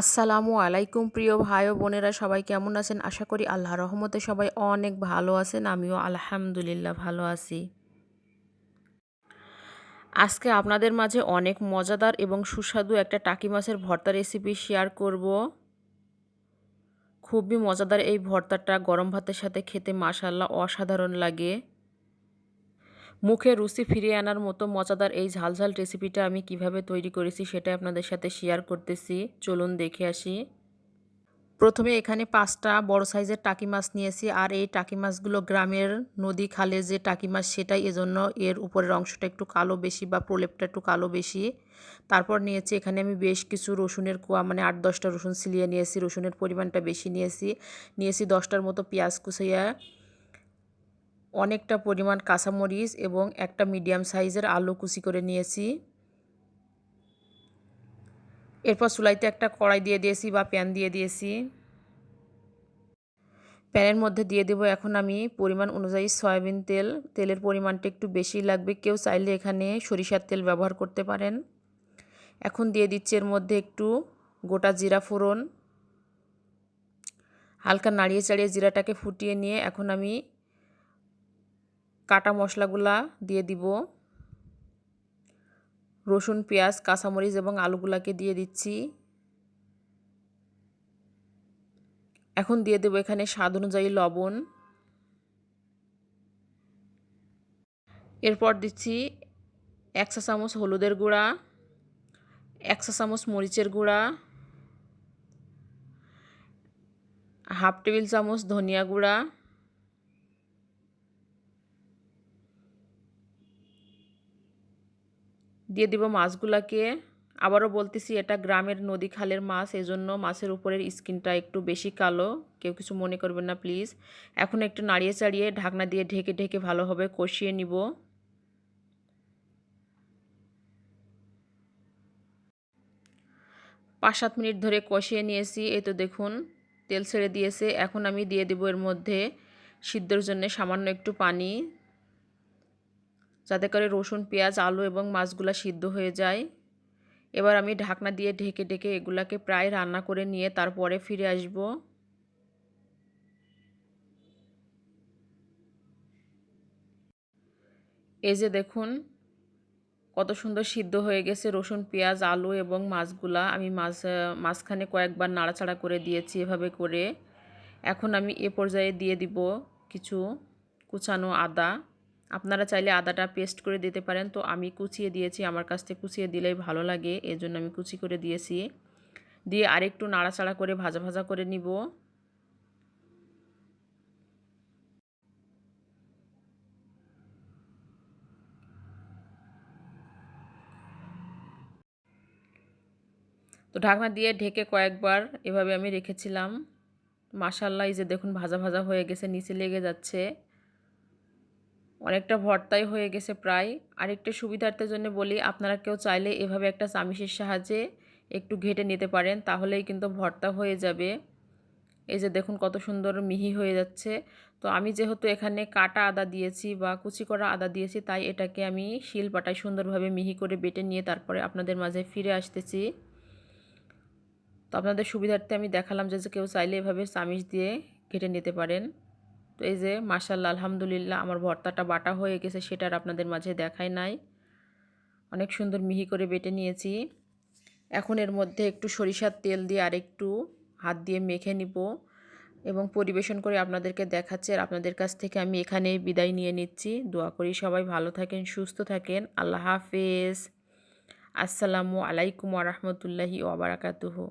আসসালামু আলাইকুম প্রিয় ভাই ও বোনেরা, সবাই কেমন আছেন? আশা করি আল্লাহ রহমতে সবাই অনেক ভালো আছেন, আমিও আলহামদুলিল্লাহ ভালো আছি। আজকে আপনাদের মাঝে অনেক মজাদার এবং সুস্বাদু একটা টাকি মাছের ভর্তা রেসিপি শেয়ার করব। খুবই মজাদার এই ভর্তাটা, গরম ভাতের সাথে খেতে মাসাল্লাহ অসাধারণ লাগে। মুখে রুচি ফিরিয়ে আনার মতো মজাদার এই ঝালঝাল রেসিপিটা আমি কীভাবে তৈরি করেছি সেটা আপনাদের সাথে শেয়ার করতেছি। চলুন দেখে আসি। প্রথমে এখানে পাঁচটা বড় সাইজের টাকি মাছ নিয়েছি আর এই টাকি মাছগুলো গ্রামের নদী খালে যে টাকি মাছ সেটাই এজন্য এর উপরের অংশটা একটু কালো বেশি বা প্রলেপটা একটু কালো বেশি। তারপর নিয়েছি এখানে আমি বেশ কিছু রসুনের কোয়া মানে আট দশটা রসুন সিলিয়ে নিয়েছি, রসুনের পরিমাণটা বেশি নিয়েছি। নিয়েছি দশটার মতো পেঁয়াজ কুচাইয়া অনেকটা পরিমাণ কাঁচামরিচ এবং একটা মিডিয়াম সাইজের আলু কুচি করে নিয়েছি। এরপর চুলাইতে একটা কড়াই দিয়ে দিয়েছি বা প্যান দিয়ে দিয়েছি। প্যানের মধ্যে দিয়ে দেবো এখন আমি পরিমাণ অনুযায়ী সয়াবিন তেল। তেলের পরিমাণটা একটু বেশি লাগবে, কেউ চাইলে এখানে সরিষার তেল ব্যবহার করতে পারেন। এখন দিয়ে দিচ্ছি এর মধ্যে একটু গোটা জিরা ফোড়ন। হালকা নাড়িয়ে চাড়িয়ে জিরাটাকে ফুটিয়ে নিয়ে এখন আমি কাটা মশলাগুলা দিয়ে দিব। রসুন, পেঁয়াজ, কাঁচামরিচ এবং আলুগুলাকে দিয়ে দিচ্ছি। এখন দিয়ে দেবো এখানে স্বাদ অনুযায়ী লবণ। এরপর দিচ্ছি একশো চামচ হলুদের গুঁড়া একশো চামচ মরিচের গুঁড়া, হাফ টেবিল চামচ ধনিয়া গুঁড়া দিয়ে দিব মাছগুলাকে। আবারও বলতেছি, এটা গ্রামের নদী খালের মাছ, এজন্য মাছের উপরের স্কিনটা একটু বেশি কালো। কেউ কিছু মনে করবেন না, প্লিজ। এখন একটু নাড়িয়ে চাড়িয়ে ঢাকনা দিয়ে ঢেকে ঢেকে ভালোভাবে কষিয়ে নিব। পাঁচ সাত মিনিট ধরে কষিয়ে নিয়েছি, এই তো দেখুন, তেল ছেড়ে দিয়েছে। এখন আমি দিয়ে দেবো এর মধ্যে সিদ্ধর জন্য সামান্য একটু পানি। যাতে করে রসুন, পেঁয়াজ, আলু এবং মাছগুলা সিদ্ধ হয়ে যায়। এবার আমি ঢাকনা দিয়ে ঢেকে ঢেকে এগুলাকে প্রায় রান্না করে নিয়ে তারপরে ফিরে আসব। এই যে দেখুন, কত সুন্দর সিদ্ধ হয়ে গেছে রসুন, পেঁয়াজ, আলু এবং মাছগুলা। আমি মাছ, মাঝখানে কয়েকবার নাড়াচাড়া করে দিয়েছি এভাবে করে। এখন আমি এ পর্যায়ে দিয়ে দিব কিছু কুচানো আদা। আপনারা চাইলে আদাটা পেস্ট করে দিতে পারেন। তো আমি কুচিয়ে দিয়েছি, আমার কাছ থেকে কুচিয়ে দিলেই ভালো লাগে এই জন্য আমি কুচি করে দিয়েছি। দিয়ে আরেকটু নাড়াচাড়া করে ভাজা ভাজা করে নিব। তো ঢাকনা দিয়ে ঢেকে কয়েকবার এভাবে আমি রেখেছিলাম। মাসাল্লা এই যে দেখুন, ভাজা ভাজা হয়ে গেছে, নিচে লেগে যাচ্ছে। অনেকটা ভর্তাই হয়ে গেছে প্রায়। আরেকটা সুবিধার্থের জন্য বলি, আপনারা কেউ চাইলে এভাবে একটা চামিচের সাহায্যে একটু ঘেটে নিতে পারেন, তাহলেই কিন্তু ভর্তা হয়ে যাবে। এই যে দেখুন কত সুন্দর মিহি হয়ে যাচ্ছে। তো আমি যেহেতু এখানে কাটা আদা দিয়েছি বা কুচি করা আদা দিয়েছি, তাই এটাকে আমি শিল পাটায় সুন্দরভাবে মিহি করে বেটে নিয়ে তারপরে আপনাদের মাঝে ফিরে আসতেছি। তো আপনাদের সুবিধার্থে আমি দেখালাম যে কেউ চাইলে এভাবে চামিচ দিয়ে কেটে নিতে পারেন। এই যে মাসাল্লাহ আলহামদুলিল্লাহ, আমার ভর্তাটা বাটা হয়ে গেছে সেটার আপনাদের মাঝে দেখাই নাই। অনেক সুন্দর মিহি করে বেটে নিয়েছি। এখন এর মধ্যে একটু সরিষার তেল দিয়ে আরেকটু হাত দিয়ে মেখে নিব এবং পরিবেশন করে আপনাদেরকে দেখাচ্ছি আর আপনাদের কাছ থেকে আমি এখানে বিদায় নিয়ে নিচ্ছি। দোয়া করি সবাই ভালো থাকেন, সুস্থ থাকেন। আল্লাহ হাফেজ। আসসালামু আলাইকুম আরহামতুল্লাহি ওবরাকাতুহু